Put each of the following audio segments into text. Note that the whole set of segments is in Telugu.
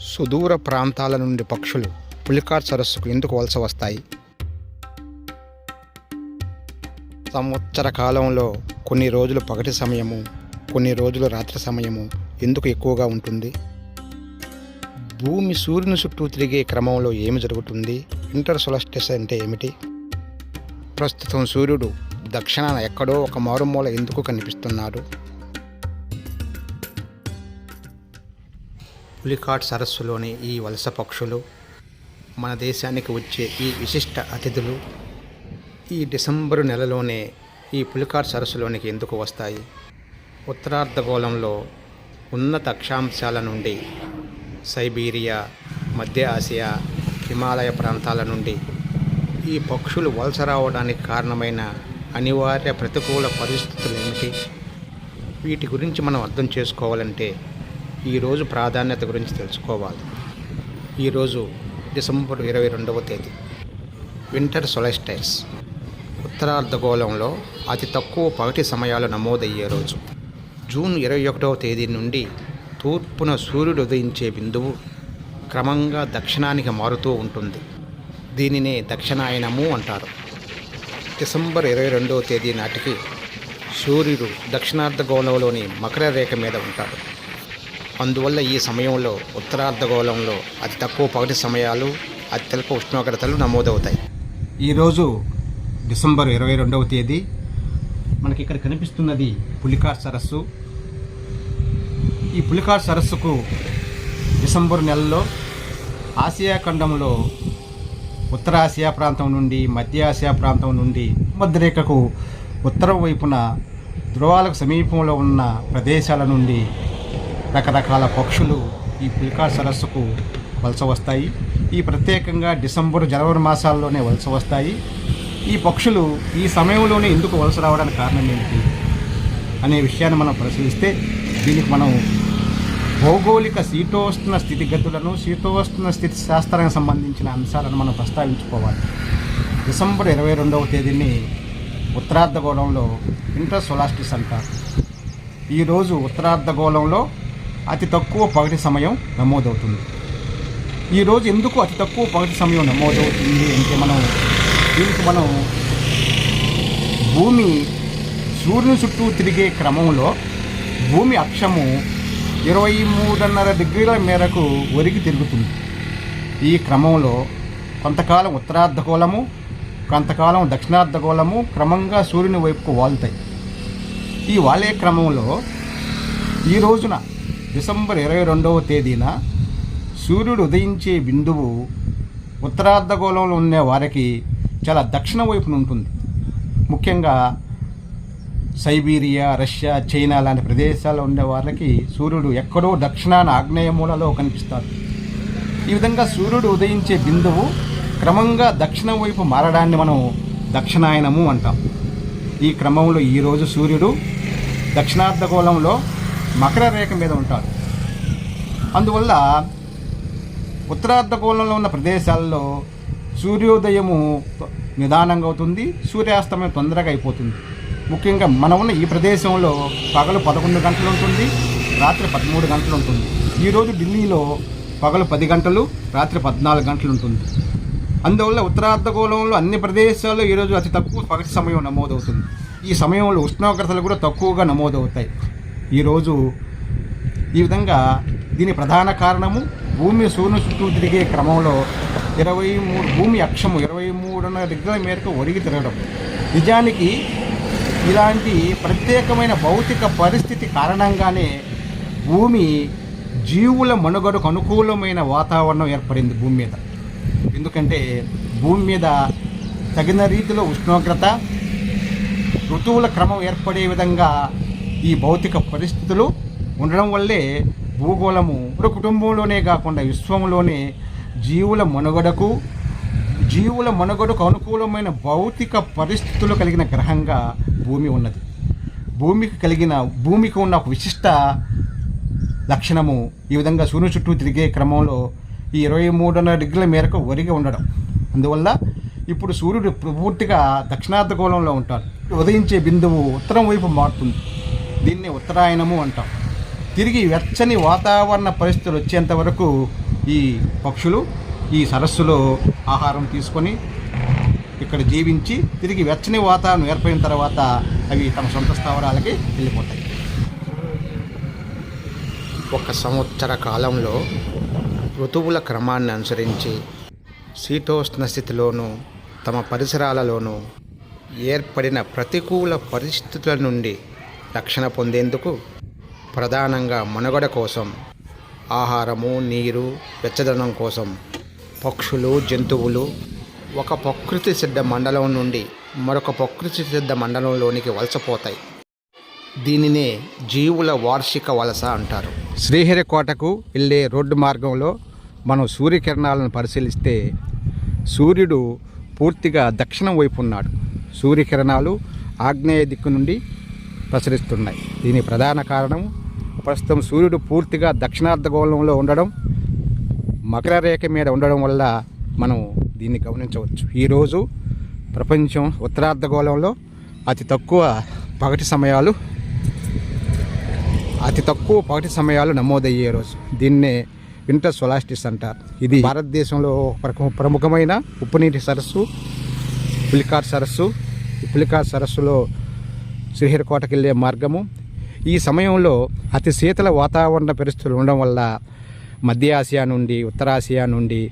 సుదూర ప్రాంతాల నుండి పక్షులు పులికాట్ సరస్సుకు ఎందుకు వలస వస్తాయి? సంవత్సర కాలంలో కొన్ని రోజులు పగటి సమయము కొన్ని రోజులు రాత్రి సమయము ఎందుకు ఎక్కువగా ఉంటుంది? భూమి సూర్యుని చుట్టూ తిరిగే క్రమంలో ఏమి జరుగుతుంది? ఇంటర్ సొలస్టిస్ అంటే ఏమిటి? ప్రస్తుతం సూర్యుడు దక్షిణాన ఎక్కడో ఒక మారుమూల ఎందుకు కనిపిస్తున్నాడు? పులికాట్ సరస్సులోని ఈ వలస పక్షులు మన దేశానికి వచ్చే ఈ విశిష్ట అతిథులు ఈ డిసెంబరు నెలలోనే ఈ పులికాట్ సరస్సులోనికి ఎందుకు వస్తాయి? ఉత్తరార్ధగోళంలో ఉన్నత అక్షాంశాల నుండి సైబీరియా మధ్య ఆసియా హిమాలయ ప్రాంతాల నుండి ఈ పక్షులు వలస రావడానికి కారణమైన అనివార్య ప్రతికూల పరిస్థితులు ఏమిటి? వీటి గురించి మనం అర్థం చేసుకోవాలంటే ఈరోజు ప్రాధాన్యత గురించి తెలుసుకోవాలి. ఈరోజు డిసెంబర్ ఇరవై రెండవ తేదీ. వింటర్ సొలస్టైస్ ఉత్తరార్ధగోళంలో అతి తక్కువ పగటి సమయాలు నమోదయ్యే రోజు. జూన్ ఇరవై ఒకటవ తేదీ నుండి తూర్పున సూర్యుడు ఉదయించే బిందువు క్రమంగా దక్షిణానికి మారుతూ ఉంటుంది. దీనినే దక్షిణాయనము అంటారు. డిసెంబర్ ఇరవై రెండవ తేదీ నాటికి సూర్యుడు దక్షిణార్ధగోళంలోని మకర రేఖ మీద ఉంటాడు. అందువల్ల ఈ సమయంలో ఉత్తరార్ధగోళంలో అతి తక్కువ పగటి సమయాలు అత్యల్ప ఉష్ణోగ్రతలు నమోదవుతాయి. ఈరోజు డిసెంబర్ ఇరవై రెండవ తేదీ మనకి ఇక్కడ కనిపిస్తున్నది పులికార్ సరస్సు. ఈ పులికార్ సరస్సుకు డిసెంబర్ నెలలో ఆసియా ఖండంలో ఉత్తర ఆసియా ప్రాంతం నుండి మధ్య ఆసియా ప్రాంతం నుండి మధ్యరేఖకు ఉత్తరం వైపున ధ్రువాలకు సమీపంలో ఉన్న ప్రదేశాల నుండి రకరకాల పక్షులు ఈ పిల్కా సరస్సుకు వలస వస్తాయి. ఈ ప్రత్యేకంగా డిసెంబర్ జనవరి మాసాల్లోనే వలస వస్తాయి. ఈ పక్షులు ఈ సమయంలోనే ఎందుకు వలస రావడానికి కారణం ఏమిటి అనే విషయాన్ని మనం పరిశీలిస్తే దీనికి మనం భౌగోళిక శీతోష్ణ స్థితిగతులను శీతోష్ణ స్థితి శాస్త్రానికి సంబంధించిన అంశాలను మనం ప్రస్తావించుకోవాలి. డిసెంబర్ ఇరవై రెండవ తేదీని ఉత్తరార్ధగోళంలో ఇంటర్ సొలాస్టిస్ అంటారు ఈరోజు ఉత్తరార్ధగోళంలో అతి తక్కువ పగటి సమయం నమోదవుతుంది. ఈరోజు ఎందుకు అతి తక్కువ పగటి సమయం నమోదవుతుంది అంటే మనం దీనికి మనం భూమి సూర్యుని చుట్టూ తిరిగే క్రమంలో భూమి అక్షము ఇరవై మూడున్నర డిగ్రీల మేరకు ఒరిగి తిరుగుతుంది. ఈ క్రమంలో కొంతకాలం ఉత్తరార్ధగోళము కొంతకాలం దక్షిణార్ధగోళము క్రమంగా సూర్యుని వైపుకు వాలుతాయి. ఈ వాలే క్రమంలో ఈ రోజున డిసెంబర్ ఇరవై రెండవ తేదీన సూర్యుడు ఉదయించే బిందువు ఉత్తరార్ధగోళంలో ఉండే వారికి చాలా దక్షిణ వైపున ఉంటుంది. ముఖ్యంగా సైబీరియా రష్యా చైనా లాంటి ప్రదేశాల్లో ఉండే వాళ్ళకి సూర్యుడు ఎక్కడో దక్షిణాన ఆగ్నేయ మూలలో కనిపిస్తాడు. ఈ విధంగా సూర్యుడు ఉదయించే బిందువు క్రమంగా దక్షిణం వైపు మారడాన్ని మనం దక్షిణాయనము అంటాం. ఈ క్రమంలో ఈరోజు సూర్యుడు దక్షిణార్ధగోళంలో మకర రేఖ మీద ఉంటాడు అందువల్ల ఉత్తరార్ధగోళంలో ఉన్న ప్రదేశాల్లో సూర్యోదయము నిదానంగా అవుతుంది సూర్యాస్తమయం తొందరగా అయిపోతుంది. ముఖ్యంగా మనం ఉన్న ఈ ప్రదేశంలో పగలు పదకొండు గంటలు ఉంటుంది రాత్రి పదమూడు గంటలు ఉంటుంది. ఈరోజు ఢిల్లీలో పగలు పది గంటలు రాత్రి పద్నాలుగు గంటలు ఉంటుంది. అందువల్ల ఉత్తరార్ధగోళంలో అన్ని ప్రదేశాల్లో ఈరోజు అతి తక్కువ పగటి సమయం నమోదవుతుంది. ఈ సమయంలో ఉష్ణోగ్రతలు కూడా తక్కువగా నమోదవుతాయి. ఈరోజు ఈ విధంగా దీని ప్రధాన కారణము భూమి సూర్యుని చుట్టూ తిరిగే క్రమంలో ఇరవై మూడు భూమి అక్షము ఇరవై మూడున్నర డిగ్రీల మేరకు ఒరిగి తిరగడం. నిజానికి ఇలాంటి ప్రత్యేకమైన భౌతిక పరిస్థితి కారణంగానే భూమి జీవుల మనుగడకు అనుకూలమైన వాతావరణం ఏర్పడింది భూమి మీద. ఎందుకంటే భూమి మీద తగిన రీతిలో ఉష్ణోగ్రత ఋతువుల క్రమం ఏర్పడే విధంగా ఈ భౌతిక పరిస్థితులు ఉండడం వల్లే భూగోళము ఇప్పుడు కుటుంబంలోనే కాకుండా విశ్వంలోనే జీవుల మనుగడకు జీవుల మనుగడకు అనుకూలమైన భౌతిక పరిస్థితులు కలిగిన గ్రహంగా భూమి ఉన్నది. భూమికి కలిగిన భూమికి ఉన్న ఒక విశిష్ట లక్షణము ఈ విధంగా సూర్యుని చుట్టూ తిరిగే క్రమంలో ఈ ఇరవై మూడున్నర డిగ్రీల మేరకు ఒరిగి ఉండడం. అందువల్ల ఇప్పుడు సూర్యుడు పూర్తిగా దక్షిణార్ధగోళంలో ఉంటాడు. ఉదయించే బిందువు ఉత్తరం వైపు మారుతుంది. దీన్ని ఉత్తరాయణము అంటాం. తిరిగి వెచ్చని వాతావరణ పరిస్థితులు వచ్చేంత వరకు ఈ పక్షులు ఈ సరస్సులో ఆహారం తీసుకొని ఇక్కడ జీవించి తిరిగి వెచ్చని వాతావరణం ఏర్పడిన తర్వాత అవి తమ సొంత స్థావరాలకి వెళ్ళిపోతాయి. ఒక సంవత్సర కాలంలో ఋతువుల క్రమాన్ని అనుసరించి శీతోష్ణ స్థితిలోనూ తమ పరిసరాలలోనూ ఏర్పడిన ప్రతికూల పరిస్థితుల నుండి రక్షణ పొందేందుకు ప్రధానంగా మనుగడ కోసం ఆహారము నీరు వెచ్చదనం కోసం పక్షులు జంతువులు ఒక ప్రకృతి సిద్ధ మండలం నుండి మరొక ప్రకృతి సిద్ధ మండలంలోనికి వలసపోతాయి. దీనినే జీవుల వార్షిక వలస అంటారు. శ్రీహరికోటకు వెళ్ళే రోడ్డు మార్గంలో మనం సూర్యకిరణాలను పరిశీలిస్తే సూర్యుడు పూర్తిగా దక్షిణం వైపు ఉన్నాడు. సూర్యకిరణాలు ఆగ్నేయ దిక్కు నుండి ప్రసరిస్తున్నాయి. దీని ప్రధాన కారణం ప్రస్తుతం సూర్యుడు పూర్తిగా దక్షిణార్ధగోళంలో ఉండడం మకర రేఖ మీద ఉండడం వల్ల మనం దీన్ని గమనించవచ్చు. ఈరోజు ప్రపంచం ఉత్తరార్ధగోళంలో అతి తక్కువ పగటి సమయాలు అతి తక్కువ పగటి సమయాలు నమోదయ్యే రోజు. దీన్నే వింటర్ సొలాస్టిస్ అంటారు. ఇది భారతదేశంలో ప్రముఖమైన ఉప్పునీటి సరస్సు పులికార్ సరస్సు. పులికార్ సరస్సులో శ్రీహరికోటకి వెళ్ళే మార్గము. ఈ సమయంలో అతి శీతల వాతావరణ పరిస్థితులు ఉండడం వల్ల మధ్య ఆసియా నుండి ఉత్తరాసియా నుండి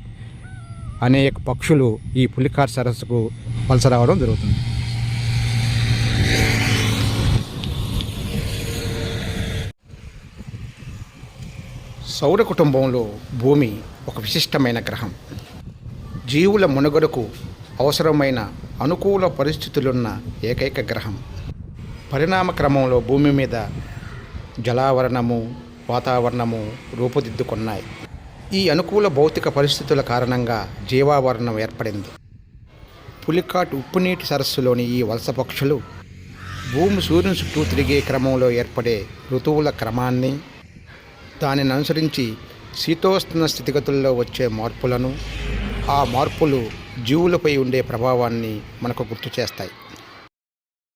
అనేక పక్షులు ఈ పులికార్ సరస్సుకు వలస రావడం జరుగుతుంది. సౌర కుటుంబంలో భూమి ఒక విశిష్టమైన గ్రహం. జీవుల మనుగడకు అవసరమైన అనుకూల పరిస్థితులున్న ఏకైక గ్రహం. పరిణామ క్రమంలో భూమి మీద జలావరణము వాతావరణము రూపుదిద్దుకున్నాయి. ఈ అనుకూల భౌతిక పరిస్థితుల కారణంగా జీవావరణం ఏర్పడింది. పులికాట్ ఉప్పునీటి సరస్సులోని ఈ వలస పక్షులు భూమి సూర్యుని చుట్టూ తిరిగే క్రమంలో ఏర్పడే ఋతువుల క్రమాన్ని దానిని అనుసరించి శీతోష్ణ స్థితిగతుల్లో వచ్చే మార్పులను ఆ మార్పులు జీవులపై ఉండే ప్రభావాన్ని మనకు గుర్తు చేస్తాయి.